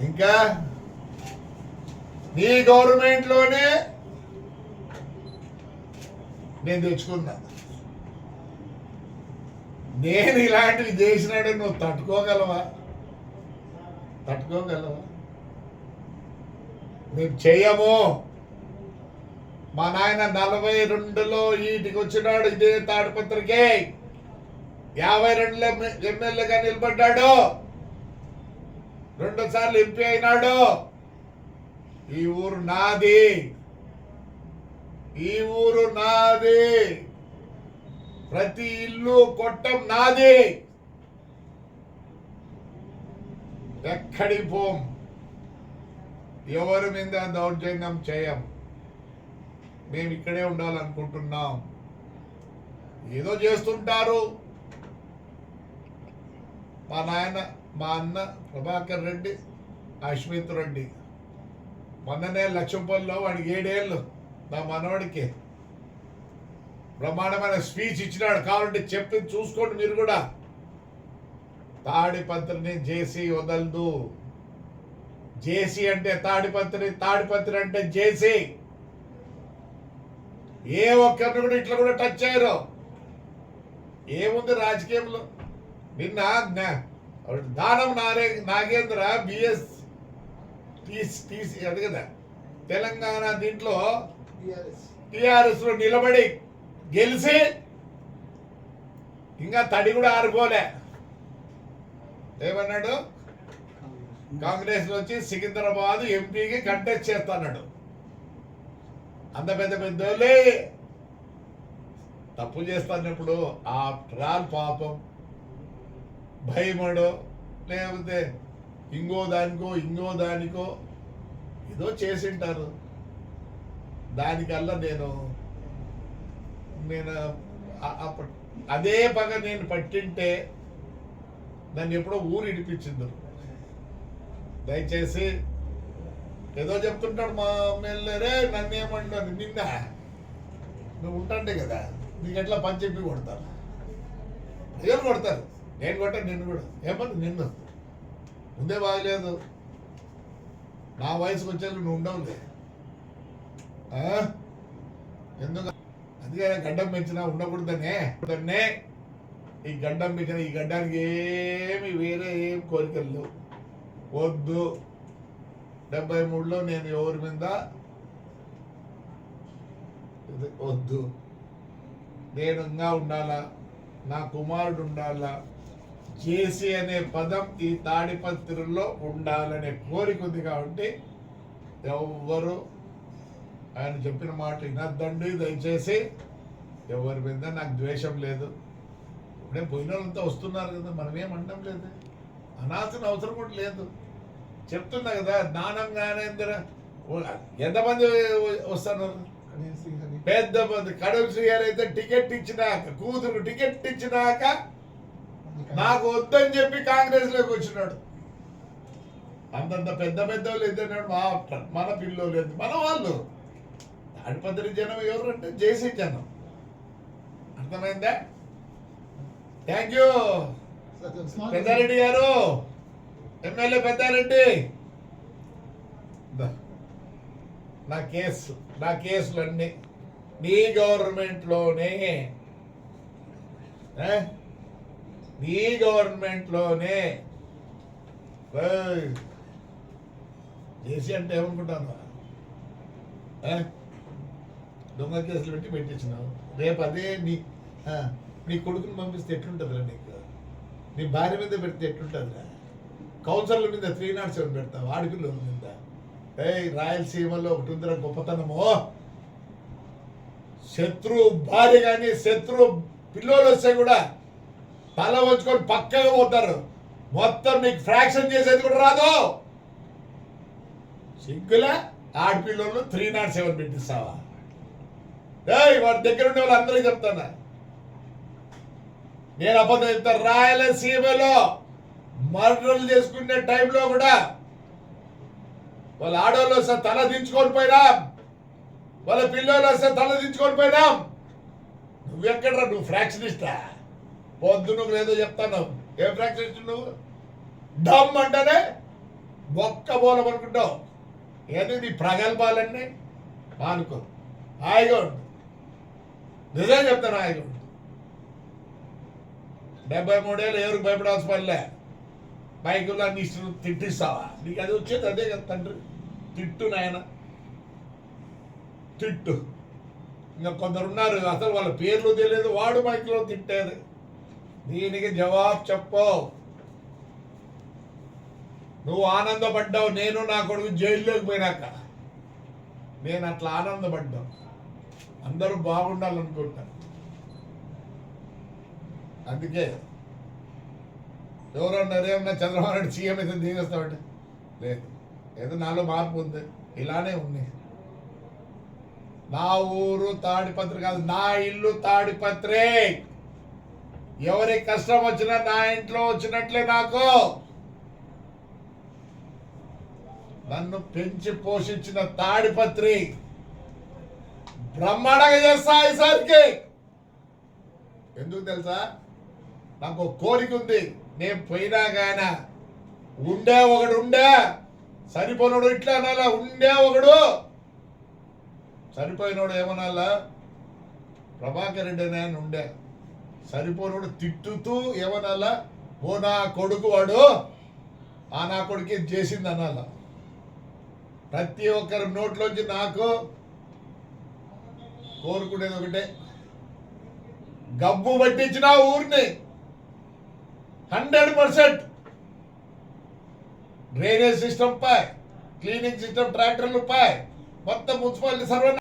ఇంకా? నీ గవర్నమెంట్లోనే నేను తెచ్చుకున్నా. నేను ఇలాంటివి చేసినాడు నువ్వు తట్టుకోగలవా? తట్టుకోగలవా? మేము చెయ్యము. మా నాయన నలభై రెండులో ఈటికి వచ్చినాడు ఇదే తాడిపత్రికే. యాభై రెండులో ఎమ్మెల్యేగా నిలబడ్డాడు. రెండు సార్లు ఎంపీ అయినాడు. ఈ ఊరు నాది. ఈ ఊరు నాది. ప్రతి ఇల్లు కొట్టం నాది. ఎక్కడి పోం? ఎవరి మీద దౌర్జన్యం చేయం? మేము ఇక్కడే ఉండాలనుకుంటున్నాం. ఏదో చేస్తుంటారు. మా నాయన మా అన్న ప్రభాకర్ రెడ్డి అశ్మిత్ రెడ్డి. మొన్ననే లక్ష్మపల్లిలో వాడికి ఏడేళ్ళు. నా మనవాడికి బ్రహ్మాండమైన స్పీచ్ ఇచ్చినాడు కావాలంటే చెప్పి చూసుకోండి మీరు కూడా. తాడిపత్రిని చేసి వదలదు. జేసీ అంటే తాడిపత్రి తాడిపత్రి అంటే జేసీ. ఏ ఒక్కరిని కూడా ఇట్లా కూడా టచ్ చేయరు. ఏముంది రాజకీయంలో? నిన్న జ్ఞా- దానం నారే నాగేంద్ర బిఎస్ టీసీ అది కదా తెలంగాణ దీంట్లో టిఆర్ఎస్లో నిలబడి గెలిచి ఇంకా తడి కూడా ఆరిపోలే ఏమన్నాడు కాంగ్రెస్ వచ్చి సికింద్రాబాద్ ఎంపీకి కంటెస్ట్ చేస్తాడు అంత పెద్ద పెద్దోళ్ళే తప్పు చేస్తానప్పుడు ఆ ట్రాల్ పాపం భయమడో లేకపోతే ఇంకో దానికో ఇంకో దానికో ఏదో చేసింటారు. దానికల్లా నేను నేను అదే పగ నేను పట్టింటే నన్ను ఎప్పుడో ఊరు ఇడిపించింది దయచేసి ఏదో చెప్తుంటాడు మా ఎమ్మెల్యేరే నన్ను ఏమంటారు నిన్న నువ్వు ఉంటాంటే కదా నీకు ఎట్లా పని చెప్పి కొడతారు? ప్రజలు కొడతారు. నేను కొట్ట నిన్ను కూడా. ఏమన్నా నిన్ను? ముందే బాగలేదు. నా వయసుకు వచ్చేది నువ్వు ఉండవులే. ఆ? ఎందుకు? అందుకే గడ్డం పెంచినా ఉండకూడదనే. దాన్నే ఈ గడ్డం పెంచిన ఈ గడ్డానికి ఏమి వేరే ఏం కోరికలు వద్దు. డెబ్బై మూడులో నేను ఎవరి మీద? ఇది వద్దు. నేను ఇంకా ఉండాలా? నా కుమారుడు ఉండాలా? జేసీ అనే పదం ఈ తాడిపత్రిలో ఉండాలనే కోరిక ఉంది కాబట్టి ఎవ్వరు ఆయన చెప్పిన మాట వినద్దండి దయచేసి. ఎవరి మీద నాకు ద్వేషం లేదు. ఇప్పుడే పోయిన వాళ్ళంతా వస్తున్నారు కదా మనం ఏం అనడం లేదు. అనాల్సిన అవసరం కూడా లేదు. చెప్తున్నా కదా జ్ఞానం జ్ఞానేంద్ర. ఓ- ఎంతమంది వస్తున్నారు? పెద్ద మంది కడవ శ్రీగారు అయితే టికెట్ ఇచ్చినాక కూతురు టికెట్ ఇచ్చినాక నాకు వద్దని చెప్పి కాంగ్రెస్లోకి వచ్చినాడు. అంతంత పెద్ద పెద్ద వాళ్ళు ఎదున్నాడు మా మన పిల్లలు ఎంత మన వాళ్ళు. తాడిపత్రి జనం ఎవరు అంటే జేసీ జనం. అర్థమైందా? థ్యాంక్ యూ పెద్దారెడ్డి గారు ఎమ్మెల్యే పెద్దారెడ్డి. నా కేసు నా కేసులన్నీ నీ గవర్నమెంట్లోనే మీ గవర్నమెంట్లోనే. ఏయ్. జేసీ అంటే ఏమనుకుంటాను? దొంగ కేసులు పెట్టి పెట్టించినావు. రేపు అదే నీ నీ కొడుకుని పంపిస్తే ఎట్లుంటుందిరా నీకు? నీ భార్య మీద పెడితే ఎట్లుంటుందిరా? కౌన్సిలర్ మీద త్రీ నాట్ సెవెన్ పెడతావు? ఆడపిల్లల మీద. ఏయ్ రాయలసీమలో ఒకటి ఉందిరా గొప్పతనము. శత్రు భార్య కానీ శత్రు పిల్లలు వస్తే కూడా తల వంచుకొని పక్కగా పోతారు. మొత్తం నీకు ఫ్రాక్షన్ చేసేది కూడా రాదు. సిగ్గులా ఆడపిల్లలు త్రీ నాట్ సెవెన్ పెట్టిస్తావా? ఏయ్ వాడి దగ్గర ఉండే వాళ్ళు అందరికీ చెప్తానా నేను అబద్ధం చెప్తాను రాయలసీమలో మర్డర్లు చేసుకునే టైంలో కూడా వాళ్ళ ఆడవాళ్ళు వస్తే తల దించుకొని పోయినాం. వాళ్ళ పిల్లలు వస్తే తల దించుకొని పోయినాం. నువ్వెక్కడ నువ్వు ఫ్రాక్షనిస్టా పొద్దు నువ్వు లేదో చెప్తాను ఏం ప్రాక్టీస్ నువ్వు డమ్ అంటేనే ఒక్క బోలం అనుకుంటావు ఏంటి నీ ప్రగల్భాలన్నీ? మానుకో. హాయిగా ఉండు. నిజం చెప్తాను హాయిగా ఉండు. డెబ్బై మూడేళ్ళు ఎవరికి భయపడాల్సిన పనిలే బైకుల్లో అన్ని ఇష్టం తిట్టిస్తావా? నీకు అది వచ్చేది అదే కదా తండ్రి. తిట్టు నాయన. తిట్టు. ఇంకా కొందరు ఉన్నారు అసలు వాళ్ళ పేర్లు తెలియదు వాడు మైక్లో తిట్టేది. దీనికి జవాబు చెప్పు. నువ్వు ఆనందపడ్డావు నేను నా కొడుకు జైల్లోకి పోయినాక. నేను అట్లా ఆనందపడ్డావు. అందరూ బాగుండాలనుకుంటాను అందుకే ఎవరన్నారు ఏమన్నా చంద్రబాబు నాయుడు సీఎం అయితే దిగేస్తామంటే లేదు. ఏదో నాలో మార్పు ఉంది. ఇలానే ఉంది. నా ఊరు తాడిపత్రి కాదు నా ఇల్లు తాడిపత్రే. ఎవరి కష్టం వచ్చినా నా ఇంట్లో వచ్చినట్లే నాకు. నన్ను పెంచి పోషించిన తాడిపత్రి బ్రహ్మాండంగా చేస్తా ఈసారికి ఎందుకు తెలుసా? నాకు కోరిక ఉంది. నేను పోయినా గాయన ఉండే ఒకడు ఉండే సరిపోయినోడు ఇట్లా అనాలా ఉండే ఒకడు. సరిపోయినోడు ఏమనాలా? ప్రభాకర్ రెడ్డి అని ఉండే. సరిపోనుడు తిట్టుతూ ఏమనాలా? ఓ నా కొడుకు వాడు ఆ నా కొడుకు చేసింది అనాలా ప్రతి ఒక్కరి నోట్లోంచి నాకు కోరుకునేది ఒకటే. గబ్బు పట్టించిన ఊరిని హండ్రెడ్ పర్సెంట్ డ్రైనేజ్ సిస్టమ్ పై క్లీనింగ్ సిస్టమ్ ట్రాక్టర్లు పై మొత్తం మున్సిపాలిటీ సర్వే